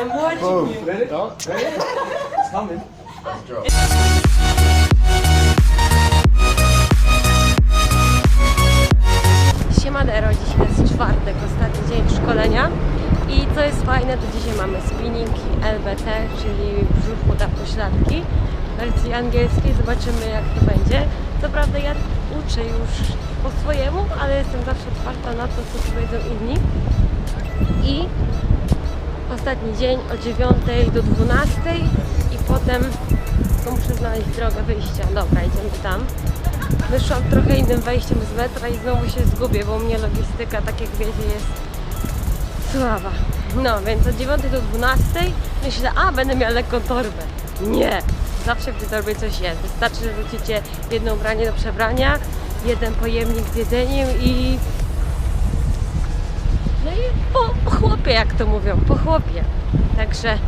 I'm watching Boom. you. Ready? Ready? It's coming. Siemadero, dzisiaj jest czwartek, ostatni dzień szkolenia i co jest fajne, to dzisiaj mamy spinning LBT, czyli brzuch uda pośladki wersji angielskiej, zobaczymy jak to będzie. Co prawda ja uczę już po swojemu, ale jestem zawsze otwarta na to, co powiedzą inni. Ostatni dzień od 9 do 12 i potem muszę znaleźć drogę wyjścia. Dobra, idziemy tam. Wyszłam trochę innym wejściem z metra i znowu się zgubię, bo u mnie logistyka, tak jak wiecie, jest słaba. No, więc od 9 do 12 myślę, a będę miała lekką torbę. Nie! Zawsze w tej torbie coś jest. Wystarczy, że wrzucicie jedno ubranie do przebrania, jeden pojemnik z jedzeniem i... chłopie, jak to mówią, po chłopie. Także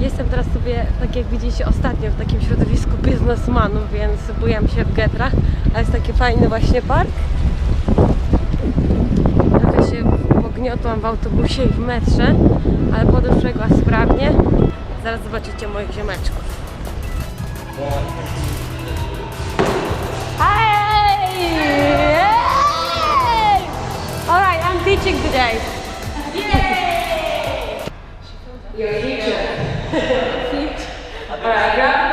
Jestem teraz sobie, tak jak widzicie ostatnio, w takim środowisku biznesmanów, więc bujam się w getrach, a jest taki fajny właśnie park. Trochę się pogniotłam w autobusie i w metrze, ale podróż sprawnie. Zaraz zobaczycie moich ziomeczków. Hi! Hey! Alright, I'm teaching today. Your Egypt. All right, grab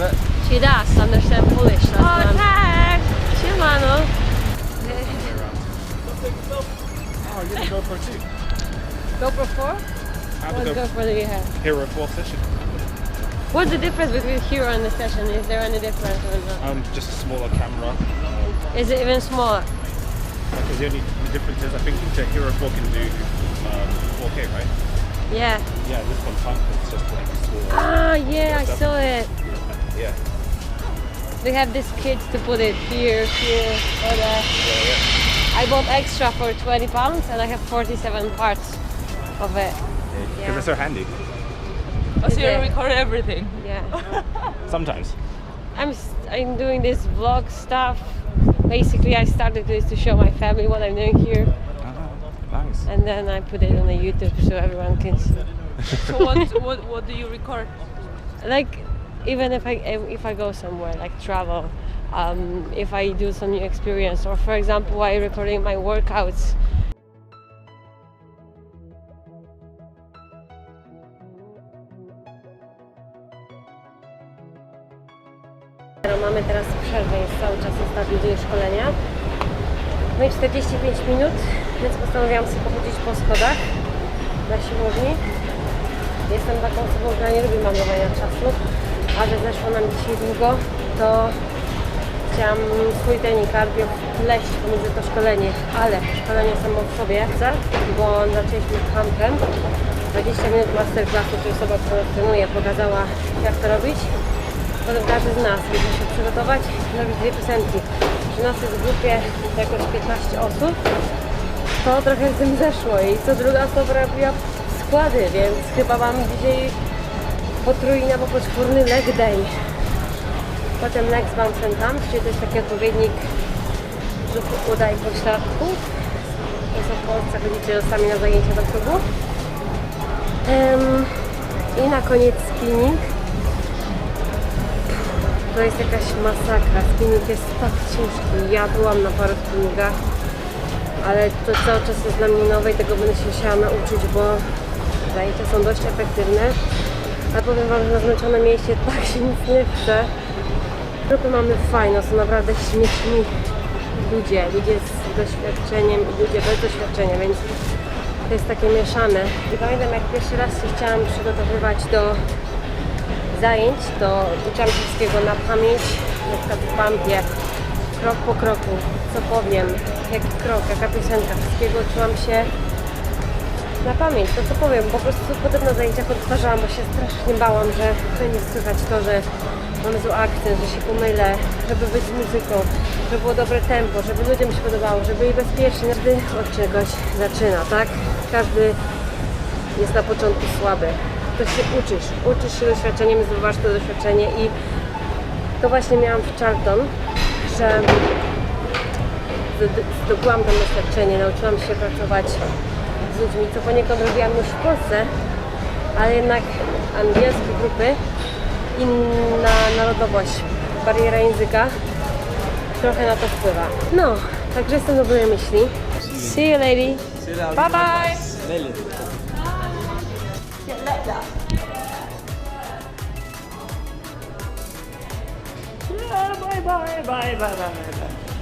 do? Got. She does understand Polish. That's O what I'm- tak! Siemano. Oh, you're gonna go for two. GoPro 4? What go GoPro do you have? hero four session. What's the difference between Hero and the Session? Is there any difference or not? Um, just a smaller camera. Is it even smaller? because the only difference is I think the Hero 4 can do um, 4K, right? Yeah. Yeah, this one can't. It's just like small. Ah, yeah, I saw it. Yeah. They have these kits to put it here, here, or there. Yeah, yeah. I bought extra for 20 pounds and I have 47 parts of it. Because Yeah. they're so handy. Oh, so you record everything. Yeah. Sometimes. I'm, s- I'm doing this vlog stuff. Basically, I started this to show my family what I'm doing here. Ah, nice. And then I put it on the YouTube so everyone can see. So what, what what do you record? Like even if I if I go somewhere like travel, um, if I do some new experience, or for example, while recording my workouts. Mamy teraz przerwę, jest cały czas ostatni dzień szkolenia. No i 45 minut, więc postanowiłam sobie pochodzić po schodach na siłowni. Jestem taką osobą, która nie lubi marnowania czasu, a że zeszło nam dzisiaj długo, to chciałam swój trening cardio wleść pomiędzy to szkolenie, ale szkolenie samo w sobie chcę, bo zaczęliśmy z Hamkiem. 20 minut masterclassu, który osoba, która trenuje, pokazała jak to robić. Potem każdy z nas musi się przygotować i robić dwie piosenki. Przy nas jest w grupie jakoś 15 osób, to trochę z tym zeszło i co druga osoba robiła składy, więc chyba mam dzisiaj potrójny albo poczwórny leg day. Potem leg z bounce and thumb, czyli to jest taki odpowiednik brzuchu, uda i pośladków. Są w Polsce chodzicie czasami na zajęcia do klubu. Em, I na koniec spinning. To jest jakaś masakra. Spinning jest tak ciężki. Ja byłam na paru spinningach, ale to cały czas jest dla mnie nowe i tego będę się musiała nauczyć, bo zajęcia są dość efektywne. Ale powiem Wam, że na zmęczone miejsce tak się nic nie chce. Grupy mamy fajne, są naprawdę śmieszni ludzie, ludzie z doświadczeniem i ludzie bez doświadczenia, więc to jest takie mieszane. I pamiętam jak pierwszy raz się chciałam przygotowywać do zajęć, to uczyłam się wszystkiego na pamięć, na przykład w pampie, krok po kroku, co powiem, jaki krok, jaka piosenka, wszystkiego uczyłam się na pamięć, to co powiem, po prostu potem na zajęciach odtwarzałam, bo się strasznie bałam, że będzie słychać to, że mam zły akcent, że się pomylę, żeby być muzyką, żeby było dobre tempo, żeby ludziom się podobało, żeby byli bezpieczni. Każdy od czegoś zaczyna, tak? Każdy jest na początku słaby. To się uczysz, uczysz się doświadczeniem, zdobywasz to doświadczenie i to właśnie miałam w Charlton, że zd- zdobyłam to doświadczenie, nauczyłam się pracować z ludźmi, co poniekąd robiłam już w Polsce, ale jednak angielskie grupy, inna narodowość, bariera języka trochę na to wpływa. No, także jestem dobrej myśli. See you lady. Bye bye. Bye bye, bye bye, bye bye.